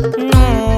No.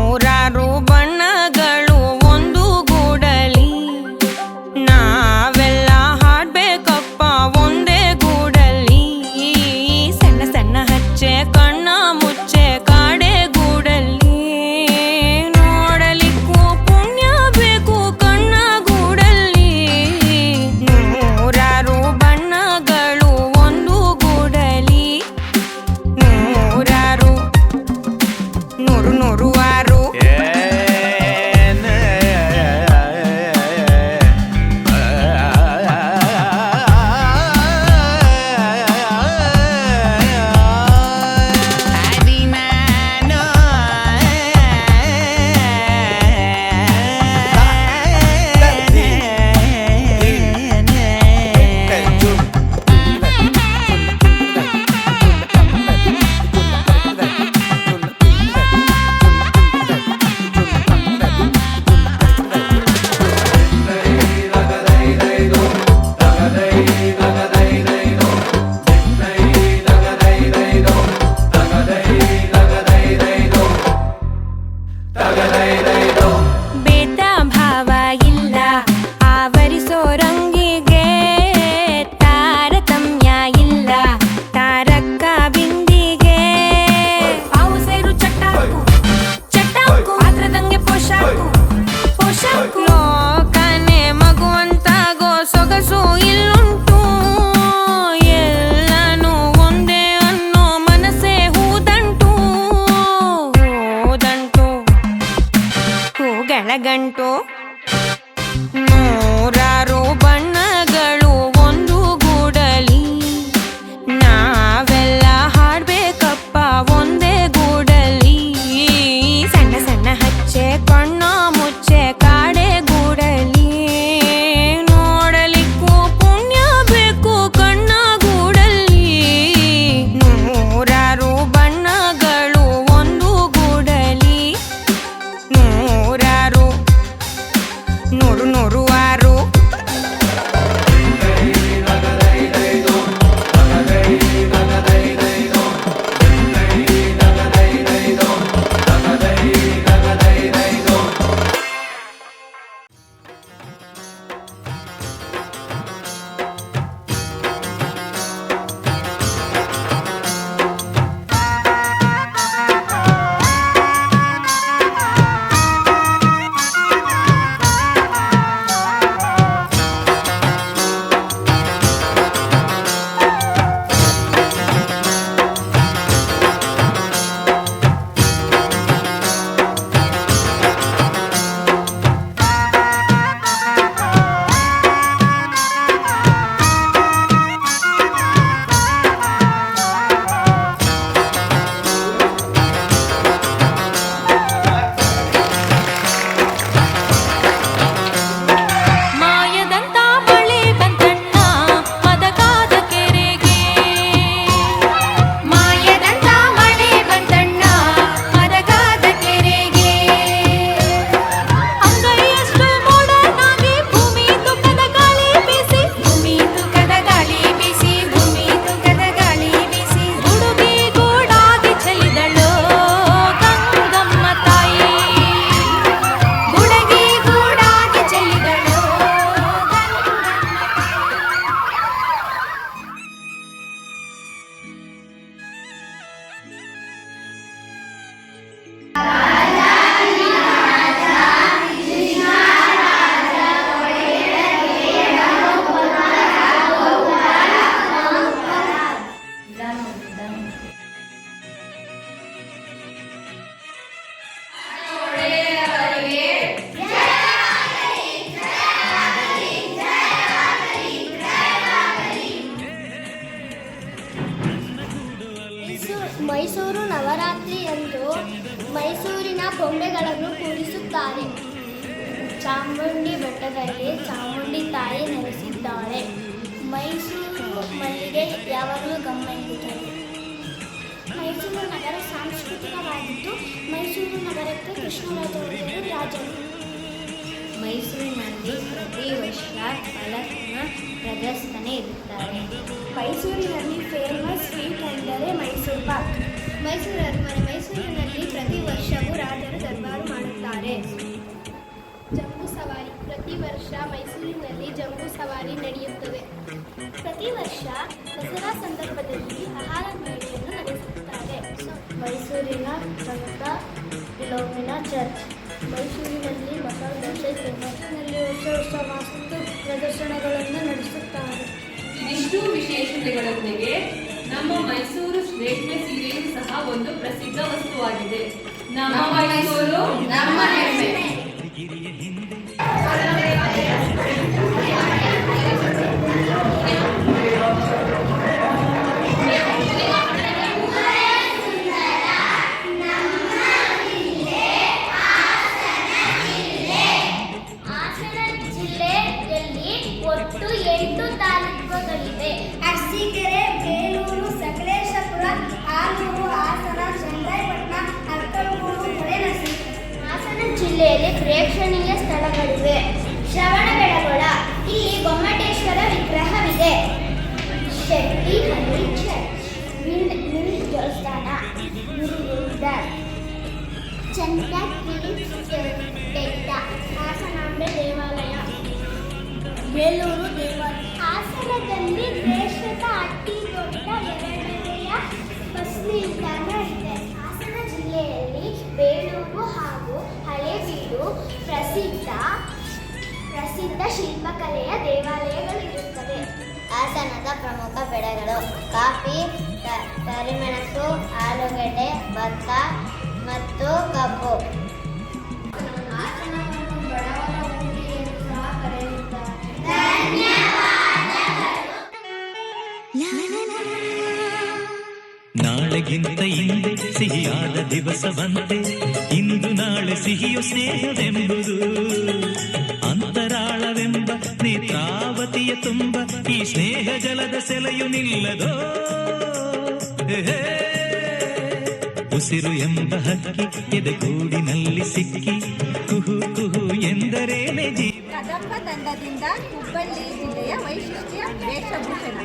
ಗಳಗಂಟು ನವರಾತ್ರಿಯಂದು ಮೈಸೂರಿನ ಬೊಂಬೆಗಳನ್ನು ಕೂಡಿಸುತ್ತಾರೆ. ಚಾಮುಂಡಿ ಬೆಟ್ಟದಲ್ಲಿ ಚಾಮುಂಡಿ ತಾಯಿ ನೆಲೆಸಿದ್ದಾಳೆ ಮೈಸೂರು ಮಲ್ಲಿಗೆ ಯಾವಾಗಲೂ ಗಮನಿಸುತ್ತದೆ ಮೈಸೂರು ನಗರ ಸಾಂಸ್ಕೃತಿಕವಾಗಿದ್ದು ಮೈಸೂರು ನಗರಕ್ಕೆ ಕೃಷ್ಣರಾಜ ಒಡೆಯರು ರಾಜರು. ಮೈಸೂರಿನಲ್ಲಿ ಪ್ರತಿ ವರ್ಷ ಕಲರ್ನ ಪ್ರದರ್ಶನ ಇರುತ್ತಾರೆ. ಮೈಸೂರಿನಲ್ಲಿ ಫೇಮಸ್ ಸ್ವೀಟ್ ಎಂದರೆ ಮೈಸೂರು ಪಾಕ್. ಮೈಸೂರು ಅರಮನೆ ಮೈಸೂರಿನಲ್ಲಿ ಪ್ರತಿ ವರ್ಷವೂ ರಾಜರು ದರ್ಬಾರು ಮಾಡುತ್ತಾರೆ. ಜಂಬೂ ಸವಾರಿ ಪ್ರತಿ ವರ್ಷ ಮೈಸೂರಿನಲ್ಲಿ ಜಂಬೂ ಸವಾರಿ ನಡೆಯುತ್ತದೆ. ಪ್ರತಿ ವರ್ಷ ದಸರಾ ಸಂದರ್ಭದಲ್ಲಿ ಆಹಾರ ಮೇಳೆಯನ್ನು ನಡೆಸುತ್ತಾರೆ. ಮೈಸೂರಿನ ಸಂತ ಫಿಲೋಮಿನಾ ಚರ್ಚ್. ಮೈಸೂರಿನಲ್ಲಿ ಮಸಾಲೆ ದೋಸೆ ಮೈಸೂರಿನಲ್ಲಿ ಹೊಸ ಹೊಸ ವಾಸ್ತು ಪ್ರದರ್ಶನಗಳನ್ನು ನಡೆಸುತ್ತಾರೆ. ಇಷ್ಟು ವಿಶೇಷತೆಗಳೊಂದಿಗೆ ನಮ್ಮ ಮೈಸೂರು ರೇಷ್ಮೆ ಸೀರೆಯು ಸಹ ಒಂದು ಪ್ರಸಿದ್ಧ ವಸ್ತುವಾಗಿದೆ. ನಮ್ಮ ಮೈಸೂರು ನಮ್ಮ ಹೆಮ್ಮೆ. ಜಿಲ್ಲೆಯಲ್ಲಿ ಪ್ರೇಕ್ಷಣೀಯ ಸ್ಥಳಗಳಿವೆ. ಶ್ರವಣಬೆಳಗೊಳ, ಇಲ್ಲಿ ಗೊಮ್ಮಟೇಶ್ವರ ವಿಗ್ರಹವಿದೆ. ಶೆಟ್ಟಿಹಳ್ಳಿ ಚರ್ಚ್ ದೇವಸ್ಥಾನ ಚಂದ್ರಗಿರಿ ಬೆಟ್ಟ ಹಾಸನಾಂಬೆ ದೇವಾಲಯ, ಬೇಲೂರು ಪ್ರಸಿದ್ಧ ಶಿಲ್ಪಕಲೆಯ ದೇವಾಲಯಗಳು ಇರುತ್ತವೆ ಹಾಸನದ ಪ್ರಮುಖ ಬೆಳೆಗಳು ಕಾಫಿ ಕರಿಮೆಣಸು ಆಲೂಗಡ್ಡೆ, ಭತ್ತ ಮತ್ತು ಕಬ್ಬು. ನಾಳೆಗಿಂತ ಇಂದೆ ಸಿಹಿಯಾದ ದಿವಸ ಬಂತೆ ಇಂದು ನಾಳೆ ಸಿಹಿಯು ಸ್ನೇಹವೆಂಬುದು. ನೇತ್ರಾವತಿಯ ತುಂಬ ಈ ಸ್ನೇಹ ಜಲದ ಸೆಲೆಯು ನಿಲ್ಲದೋ? ಉಸಿರು ಎಂಬ ಹಕ್ಕಿ ಎದೆಗೂಡಿನಲ್ಲಿ ಸಿಕ್ಕಿ ಕುಹು ಕುಹು ಎಂದರೇನೆ ಜೀವ ಕದಂಬ ತಂಡದಿಂದ ಹುಬ್ಬಳ್ಳಿ ಜಿಲ್ಲೆಯ ವೈಶಿಷ್ಟ್ಯ ವೇಷಭೂಷಣ.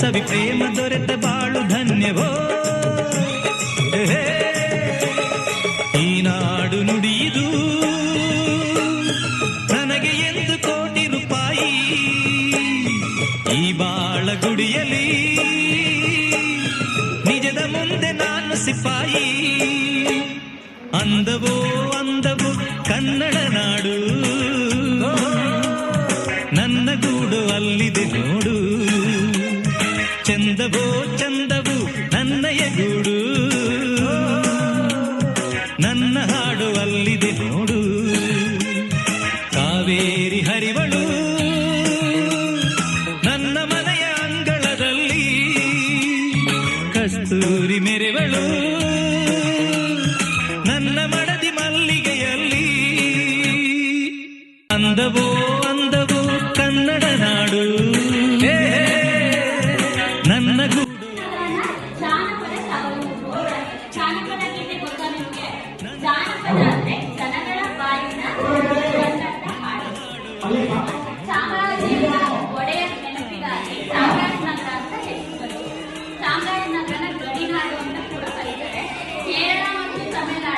ಸವಿ ಪ್ರೇಮ ದೊರೆತ ಬಾಳು ಧನ್ಯವೋ? ಹೇ. ಕನ್ನಡ ನಾಡು. ನನ್ನ ಗೂಡು ಅಲ್ಲಿದೆ ನೋಡು. ಚಂದವೋ ಚಂದವು ನನ್ನಯ ಗೂಡು ನನ್ನ ಹಾಡು ಅಲ್ಲಿದೆ ನೋಡು. ಕಾವೇರಿ ಹರಿವಳು.